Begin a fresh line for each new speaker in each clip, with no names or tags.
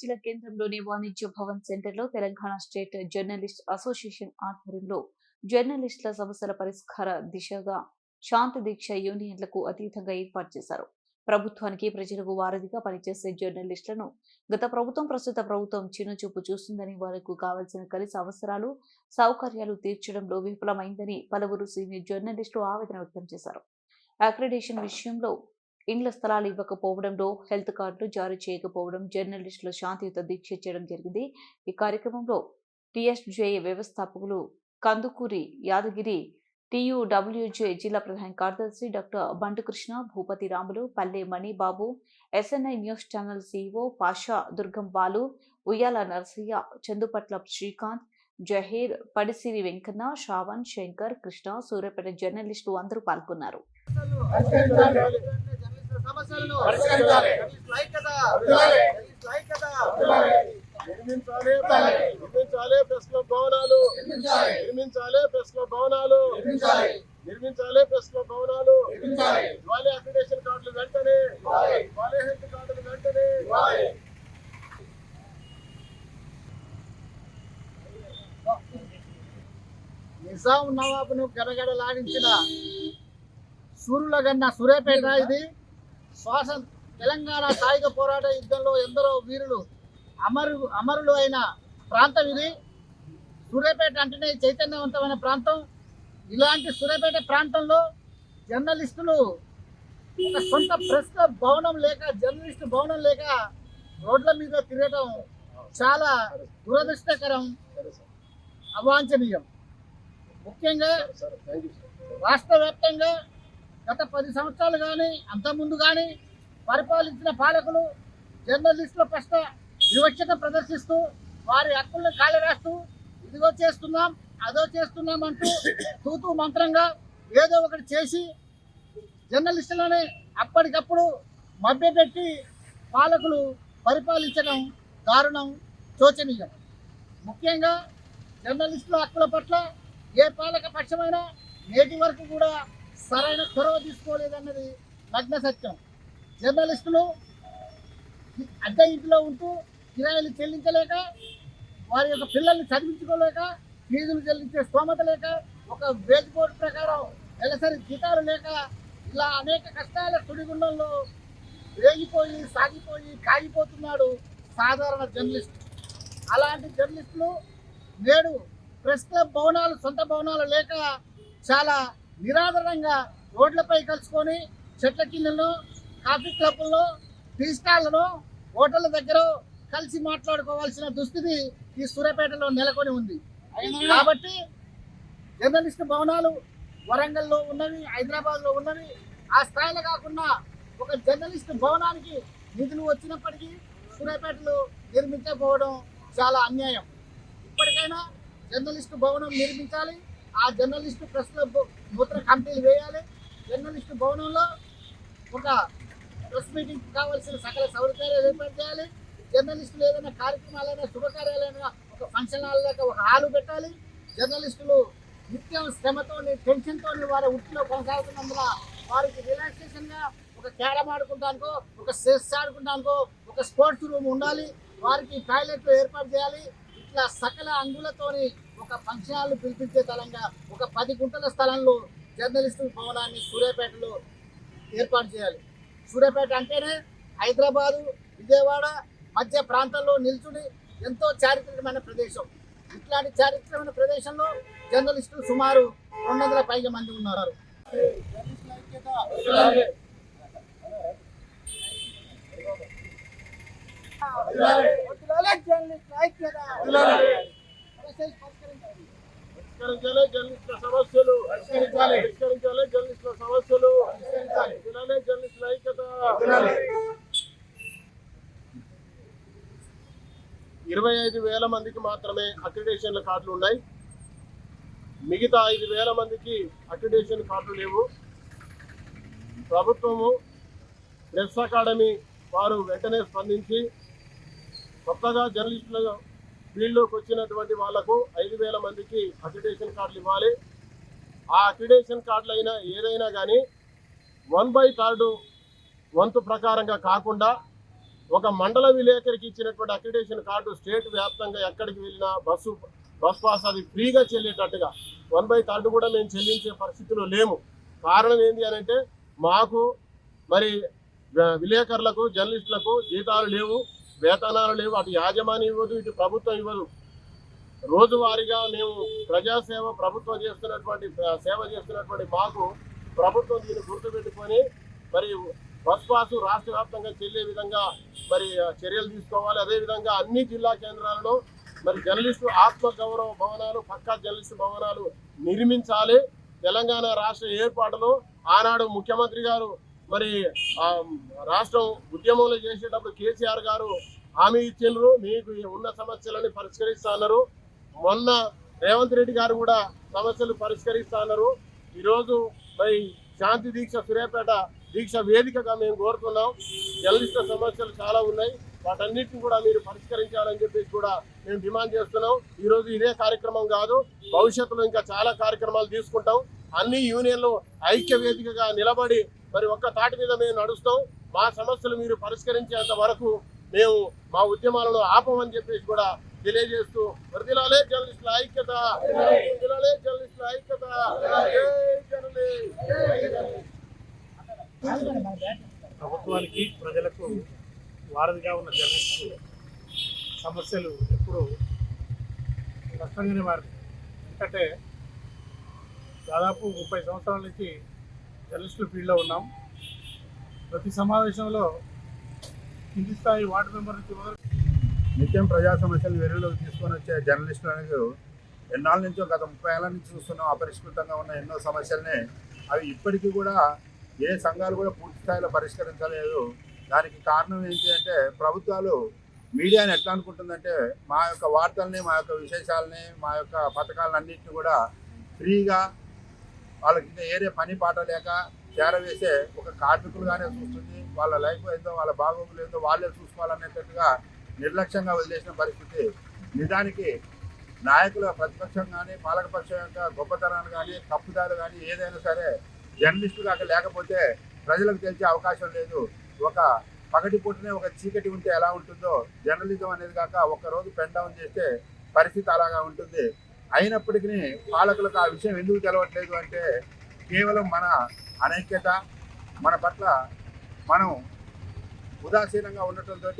జిల్లా కేంద్రంలోని వాణిజ్య భవన్ సెంటర్లో తెలంగాణ స్టేట్ జర్నలిస్ట్ అసోసియేషన్ ఆధ్వర్యంలో జర్నలిస్టుల సమస్యల పరిష్కార దిశగా శాంతి దీక్ష యూనియన్లకు అతీతంగా ఏర్పాటు చేశారు. ప్రభుత్వానికి ప్రజలకు వారధిగా పనిచేసే జర్నలిస్టులను గత ప్రభుత్వం ప్రస్తుత ప్రభుత్వం చిన్నచూపు చూస్తుందని వారికి కావాల్సిన కలిసి అవసరాలు సౌకర్యాలు తీర్చడంలో విఫలమైందని పలువురు సీనియర్ జర్నలిస్టులు ఆవేదన వ్యక్తం చేశారు. అక్రిడేషన్ విషయంలో ఇండ్ల స్థలాలు ఇవ్వకపోవడంలో హెల్త్ కార్డులు జారీ చేయకపోవడం జర్నలిస్టుల శాంతియుత దీక్ష చేయడం జరిగింది. ఈ కార్యక్రమంలో టిఎస్జే వ్యవస్థాపకులు కందుకూరి యాదగిరి టీయూడబ్ల్యూజే జిల్లా ప్రధాన కార్యదర్శి doctor Bantukrishna Bhupathi Ramulu Palle Manibabu SNI news channel CEO Pasha Durgam Balu Uyyala Narasaiah Chandupatla Srikanth Zaheer Padisiri Venkanna Shravan Shankar Krishna Suryapet జర్నలిస్టులు అందరూ పాల్గొన్నారు.
సమస్యలను
పరిష్కరించాలి. నిర్మించాలి ప్రెస్ క్లబ్ భవనాలు. నిర్మించాలి. ప్రెస్ క్లబ్ భవనాలు. నిర్మించాలి. ప్రెస్ క్లబ్ భవనాలు. ఇవ్వాలి అక్రిడేషన్ కార్డులు వెంటనే. ఇవ్వాలి హెల్త్ కార్డులు వెంటనే.
నిజాం నవాబును గడగడలాడించిన సూర్యుల గన్న సూర్యాపేట ఇది. శ్వాస తెలంగాణ సాయుధ పోరాట యుద్ధంలో ఎందరో వీరులు అమరు అమరులు అయిన ప్రాంతం ఇది. సూర్యాపేట అంటేనే చైతన్యవంతమైన ప్రాంతం. ఇలాంటి సూర్యాపేట ప్రాంతంలో జర్నలిస్టులు సొంత ప్రెస్ క్లబ్ భవనం లేక జర్నలిస్టు భవనం లేక రోడ్ల మీద తిరగడం చాలా దురదృష్టకరం అవాంఛనీయం. ముఖ్యంగా రాష్ట్ర వ్యాప్తంగా గత పది సంవత్సరాలు కానీ అంతకుముందు కానీ పరిపాలించిన పాలకులు జర్నలిస్టుల పట్ల వివక్షత ప్రదర్శిస్తూ వారి హక్కులను కాలరాస్తూ ఇదిగో చేస్తున్నాం అదో చేస్తున్నాం అంటూ తూతూ మంత్రంగా ఏదో ఒకటి చేసి జర్నలిస్టులని అప్పటికప్పుడు మభ్యపెట్టి పాలకులు పరిపాలించడం దారుణం శోచనీయం. ముఖ్యంగా జర్నలిస్టుల హక్కుల పట్ల ఏ పాలక పక్షమైనా నేటి వరకు కూడా సరైన చొరవ తీసుకోలేదన్నది నగ్న సత్యం. జర్నలిస్టులు అద్దె ఇంటిలో ఉంటూ కిరాయిలు చెల్లించలేక వారి యొక్క పిల్లల్ని చదివించుకోలేక ఫీజులు చెల్లించే స్తోమత లేక ఒక వేజ్ బోర్డు ప్రకారం నెలసరి జీతాలు లేక ఇలా అనేక కష్టాల సుడిగుండంలో వేగిపోయి సాగిపోయి కాగిపోతున్నాడు సాధారణ జర్నలిస్ట్. అలాంటి జర్నలిస్టులు నేడు ప్రెస్ క్లబ్ భవనాలు సొంత భవనాలు లేక చాలా నిరాదరణంగా రోడ్లపై కలుసుకొని చెట్ల కిందలో కాఫీ క్లబ్లలో టీ స్టాళ్ళలో హోటళ్ళ దగ్గర కలిసి మాట్లాడుకోవాల్సిన దుస్థితి ఈ సూర్యాపేటలో నెలకొని ఉంది. కాబట్టి జర్నలిస్ట్ భవనాలు వరంగల్లో ఉన్నవి హైదరాబాద్లో ఉన్నవి. ఆ స్థాయిలో కాకుండా ఒక జర్నలిస్ట్ భవనానికి నిధులు వచ్చినప్పటికీ సూర్యాపేటలో నిర్మించకపోవడం చాలా అన్యాయం. ఇప్పటికైనా జర్నలిస్టు భవనం నిర్మించాలి. ఆ జర్నలిస్టు ప్రెస్ క్లబ్ నూతన కమిటీలు వేయాలి. జర్నలిస్టు భవనంలో ఒక ప్రెస్ మీటింగ్ కావాల్సిన సకల సౌకర్యాలు ఏర్పాటు చేయాలి. జర్నలిస్టులు ఏదైనా కార్యక్రమాలైనా శుభకార్యాలైనా ఒక ఫంక్షన్ హాల్ లేక ఒక హాలు పెట్టాలి. జర్నలిస్టులు నిత్యం శ్రమతో టెన్షన్తోని వారి వృత్తిలో కొనసాగుతున్నందున వారికి రిలాక్సేషన్గా ఒక క్యారమ్ ఆడుకుంటానికో ఒక సెస్ ఆడుకుంటానికో ఒక స్పోర్ట్స్ రూమ్ ఉండాలి. వారికి టాయిలెట్లు ఏర్పాటు చేయాలి. ఇట్లా సకల అంగులతోని ఒక ఫంక్షన్ హాల్ పిలిపించే తరంగా ఒక పది గుంటల స్థలంలో జర్నలిస్టుల భవనాన్ని సూర్యాపేటలో ఏర్పాటు చేయాలి. సూర్యాపేట అంటేనే హైదరాబాదు విజయవాడ మధ్య ప్రాంతంలో నిల్చుని ఎంతో చారిత్రకమైన ప్రదేశం. ఇట్లాంటి చారిత్రకమైన ప్రదేశంలో జర్నలిస్టులు సుమారు రెండు వందల పైగా మంది ఉన్నారు.
పరిష్కరించాలి జర్నలిస్టుల సమస్యలు.
పరిష్కరించాలి.
పరిష్కరించాలి జర్నలిస్టుల సమస్యలు. ఇలానే జర్నలిస్టుల ఐక్యత. ఇరవై ఐదు వేల మందికి మాత్రమే అక్రిడేషన్ల కార్డులు ఉన్నాయి. మిగతా ఐదు వేల మందికి అక్రిడేషన్ కార్డులు లేవు. ప్రభుత్వము ప్రెస్ అకాడమీ వారు వెంటనే స్పందించి కొత్తగా జర్నలిస్టుల ఫీల్డ్లోకి వచ్చినటువంటి వాళ్ళకు ఐదు వేల మందికి అక్రిడేషన్ కార్డులు ఇవ్వాలి. ఆ అక్రిడేషన్ కార్డులు అయినా ఏదైనా కానీ వన్ బై థర్డ్ వంతు ప్రకారంగా కాకుండా ఒక మండల విలేకరికి ఇచ్చినటువంటి అక్రిడేషన్ కార్డు స్టేట్ వ్యాప్తంగా ఎక్కడికి వెళ్ళినా బస్సు బస్ పాస్ అది ఫ్రీగా చెల్లేటట్టుగా వన్ బై థర్డ్ కూడా మేము చెల్లించే పరిస్థితిలో లేము. కారణం ఏంటి అని అంటే మాకు మరి విలేకరులకు జర్నలిస్టులకు జీతాలు లేవు. వేతనాలు లేవు అటు యాజమాన్యం ఇవ్వదు ఇటు ప్రభుత్వం ఇవ్వదు. రోజువారీగా మేము ప్రజాసేవ ప్రభుత్వం చేస్తున్నటువంటి సేవ చేస్తున్నటువంటి మాకు ప్రభుత్వం దీన్ని గుర్తుపెట్టుకొని మరి బస్ పాసు రాష్ట్ర వ్యాప్తంగా చెల్లే విధంగా మరి చర్యలు తీసుకోవాలి. అదేవిధంగా అన్ని జిల్లా కేంద్రాలలో మరి జర్నలిస్టు ఆత్మగౌరవ భవనాలు పక్కా జర్నలిస్టు భవనాలు నిర్మించాలి. తెలంగాణ రాష్ట్ర ఏర్పాటులో ఆనాడు ముఖ్యమంత్రి గారు మరి ఆ, రాష్ట్రం ఉద్యమంలో చేసేటప్పుడు కేసీఆర్ గారు హామీ ఇచ్చిండ్రు. మీకు ఉన్న సమస్యలని పరిష్కరిస్తానన్నారు మొన్న రేవంత్ రెడ్డి గారు కూడా సమస్యలు పరిష్కరిస్తానన్నారు ఈరోజు మరి శాంతి దీక్ష సూర్యాపేట దీక్ష వేదికగా మేము కోరుతున్నాం. జర్నలిస్టుల సమస్యలు చాలా ఉన్నాయి. వాటన్నిటిని కూడా మీరు పరిష్కరించాలని చెప్పేసి కూడా మేము డిమాండ్ చేస్తున్నాం. ఈరోజు ఇదే కార్యక్రమం కాదు భవిష్యత్తులో ఇంకా చాలా కార్యక్రమాలు తీసుకుంటాం. అన్ని యూనియన్లు ఐక్య వేదికగా నిలబడి మరి ఒక్క తాటి మీద మేము నడుస్తాం. మా సమస్యలు మీరు పరిష్కరించేంత వరకు మేము మా ఉద్యమాలను ఆపమని చెప్పేసి కూడా తెలియజేస్తూ వరదిలాలే జర్నలిస్టుల ఐక్యత. వరదిలాలే జర్నలిస్టుల ఐక్యత.
ప్రభుత్వానికి ప్రజలకు వారధిగా ఉన్న జర్నలిస్టులు సమస్యలు ఎప్పుడు కష్టంగానే మారింది ఎందుకంటే దాదాపు ముప్పై సంవత్సరాల నుంచి జర్నలిస్టుల ఫీల్డ్లో ఉన్నాం. ప్రతి సమావేశంలో కింది స్థాయి వార్డు మెంబర్ నుంచి
నిత్యం ప్రజా సమస్యలు వెలుగులోకి తీసుకొని వచ్చే జర్నలిస్టులకు ఎన్నాళ్ళ నుంచో గత ముప్పై ఏళ్ళ నుంచి చూస్తున్నాం. అపరిష్కృతంగా ఉన్న ఎన్నో సమస్యల్ని. అవి ఇప్పటికీ కూడా ఏ సంఘాలు కూడా పూర్తి స్థాయిలో పరిష్కరించలేదు. దానికి కారణం ఏంటి అంటే ప్రభుత్వాలు మీడియాని ఎట్లా అనుకుంటుందంటే మా యొక్క వార్తల్ని మా యొక్క విశేషాలని మా యొక్క పథకాలన్నింటినీ కూడా ఫ్రీగా వాళ్ళకి ఇంకా ఏరే పని పాట లేక చేరవేసే ఒక కార్మికులుగానే చూస్తుంది. వాళ్ళ లైఫ్ ఏందో వాళ్ళ బాగోగులు ఏందో వాళ్ళే చూసుకోవాలనేటట్టుగా నిర్లక్ష్యంగా వదిలేసిన పరిస్థితి. నిజానికి నాయకుల ప్రతిపక్షం కానీ పాలకపక్షం యొక్క గొప్పతనాలు కానీ తప్పుదాలు కానీ ఏదైనా సరే జర్నలిస్టు కాక లేకపోతే ప్రజలకు తెలిసే అవకాశం లేదు. ఒక పగటి పూటనే ఒక చీకటి ఉంటే ఎలా ఉంటుందో జర్నలిజం అనేది కాక ఒక్కరోజు పెన్ డౌన్ చేస్తే పరిస్థితి అలాగా ఉంటుంది. అయినప్పటికీ పాలకులకు ఆ విషయం ఎందుకు తెలవట్లేదు అంటే కేవలం మన అనైక్యత మన పట్ల మనం ఉదాసీనంగా ఉండటంతో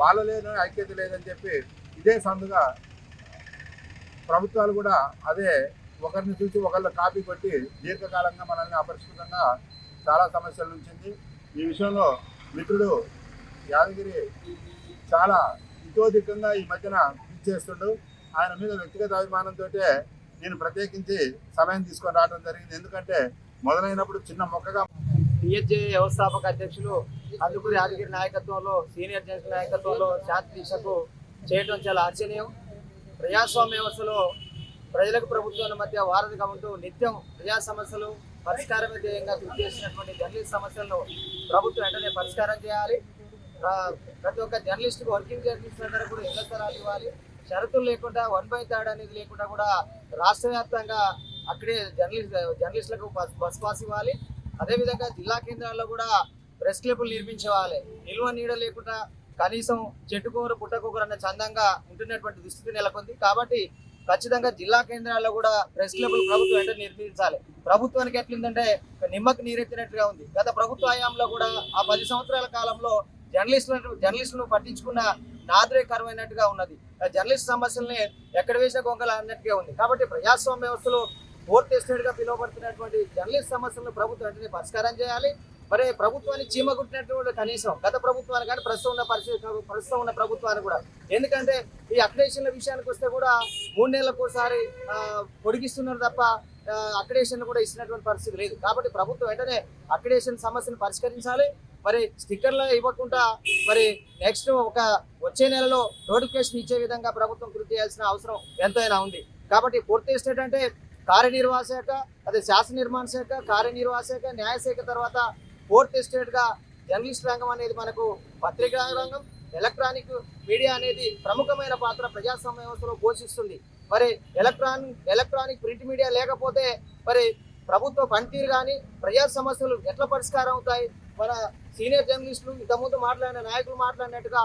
వాళ్ళలోనే ఐక్యత లేదని చెప్పి ఇదే సందుగా ప్రభుత్వాలు కూడా అదే ఒకరిని చూసి ఒకళ్ళు కాపీ కొట్టి దీర్ఘకాలంగా మనల్ని అపరిష్కృతంగా చాలా సమస్యలు ఉంచింది ఈ విషయంలో మిత్రుడు యాదగిరి చాలా ఇతోధికంగా ఈ మధ్యన చేస్తుండు ఆయన మీద వ్యక్తిగత అభిమానంతో నేను ప్రత్యేకించి సమయం తీసుకొని రావడం జరిగింది. ఎందుకంటే మొదలైనప్పుడు చిన్న మొక్కగా
పిహెచ్ఏ వ్యవస్థాపక అధ్యక్షులు అందుకూరి యాదగిరి నాయకత్వంలో సీనియర్ జడ్జి నాయకత్వంలో శాంతి దిశకు చేయడం చాలా ఆశ్చర్యం. ప్రజాస్వామ్య వ్యవస్థలో ప్రజలకు ప్రభుత్వాల మధ్య వారధిగా ఉంటూ నిత్యం ప్రజా సమస్యలు పరిష్కారమే ధ్యేయంగా కృషి చేసినటువంటి జర్నలిస్ట్ సమస్యలను ప్రభుత్వం వెంటనే పరిష్కారం చేయాలి. ప్రతి ఒక్క జర్నలిస్ట్కి వర్కింగ్ జర్నలిస్ట్ అందరూ కూడా ఇళ్ళ స్థలాలు ఇవ్వాలి. షరతులు లేకుండా వన్ బై థర్డ్ అనేది లేకుండా కూడా రాష్ట్ర వ్యాప్తంగా అక్కడే జర్నలిస్ట్ జర్నలిస్టులకు బస్ పాస్ ఇవ్వాలి. అదేవిధంగా జిల్లా కేంద్రాల్లో కూడా ప్రెస్ క్లబ్లు నిర్మించేవాలి. నిల్వ నీడ లేకుండా కనీసం చెట్టుకూరు పుట్టకూరు అన్న చందంగా ఉంటున్నటువంటి దుస్థితి నెలకొంది. కాబట్టి ఖచ్చితంగా జిల్లా కేంద్రాల్లో కూడా ప్రెస్ క్లబ్లు ప్రభుత్వం వెంటనే నిర్మించాలి. ప్రభుత్వానికి ఎట్లుందంటే నిమ్మకు నీరెత్తినట్టుగా ఉంది. గత ప్రభుత్వ హయాంలో కూడా ఆ పది సంవత్సరాల కాలంలో జర్నలిస్టులను జర్నలిస్టులను పట్టించుకున్న నాదరీకరమైనట్టుగా ఉన్నది. జర్నలిస్ట్ సమస్యల్ని ఎక్కడ వేసిన గొంగల అన్నట్టుగా ఉంది. కాబట్టి ప్రజాస్వామ్య వ్యవస్థలో ఫోర్త్ ఎస్టేట్గా పిలువబడుతున్నటువంటి జర్నలిస్ట్ సమస్యలను ప్రభుత్వం వెంటనే పరిష్కారం చేయాలి. మరి ప్రభుత్వాన్ని చీమగుట్టినటువంటి కనీసం గత ప్రభుత్వాన్ని కానీ ప్రస్తుతం ఉన్న పరిస్థితి ప్రస్తుతం ఉన్న ప్రభుత్వాన్ని కూడా. ఎందుకంటే ఈ అక్రిడేషన్ల విషయానికి వస్తే కూడా మూడు నెలలకు ఒకసారి పొడిగిస్తున్నారు తప్ప ఆ, కూడా ఇచ్చినటువంటి పరిస్థితి లేదు. కాబట్టి ప్రభుత్వం వెంటనే అక్రిడేషన్ సమస్యను పరిష్కరించాలి. మరి స్టిక్కర్లు ఇవ్వకుండా మరి నెక్స్ట్ ఒక వచ్చే నెలలో నోటిఫికేషన్ ఇచ్చే విధంగా ప్రభుత్వం కృషి చేయాల్సిన అవసరం ఎంతైనా ఉంది. కాబట్టి పూర్తి ఎస్టేట్ అంటే కార్యనిర్వాహ శాఖ అదే శాసన నిర్మాణ శాఖ కార్యనిర్వాహ శాఖ న్యాయశాఖ తర్వాత ఫోర్త్ ఎస్టేట్గా జర్నలిస్ట్ రంగం అనేది మనకు పత్రికా రంగం ఎలక్ట్రానిక్ మీడియా అనేది ప్రముఖమైన పాత్ర ప్రజాస్వామ్య వ్యవస్థలో పోషిస్తుంది. మరి ఎలక్ట్రానిక్ ఎలక్ట్రానిక్ ప్రింట్ మీడియా లేకపోతే మరి ప్రభుత్వ పనితీరు కానీ ప్రజా సమస్యలు ఎట్లా పరిష్కారం అవుతాయి? మన సీనియర్ జర్నలిస్టులు ఇంతకుముందు మాట్లాడిన నాయకులు మాట్లాడినట్టుగా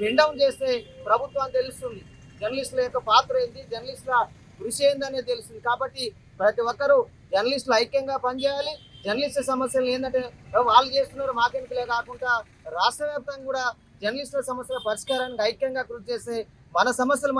పిన్ డౌన్ చేస్తే ప్రభుత్వం తెలుస్తుంది. జర్నలిస్టుల యొక్క పాత్ర ఏంటి? జర్నలిస్టుల కృషి ఏందనేది తెలుస్తుంది. కాబట్టి ప్రతి ఒక్కరూ జర్నలిస్టులు ఐక్యంగా పనిచేయాలి. జర్నలిస్టుల సమస్యలు ఏంటంటే వాళ్ళు చేస్తున్నారు మాకెందుకులే? కాకుండా రాష్ట్ర వ్యాప్తంగా కూడా జర్నలిస్టుల సమస్యల పరిష్కారానికి ఐక్యంగా కృషి చేస్తే మన సమస్యలు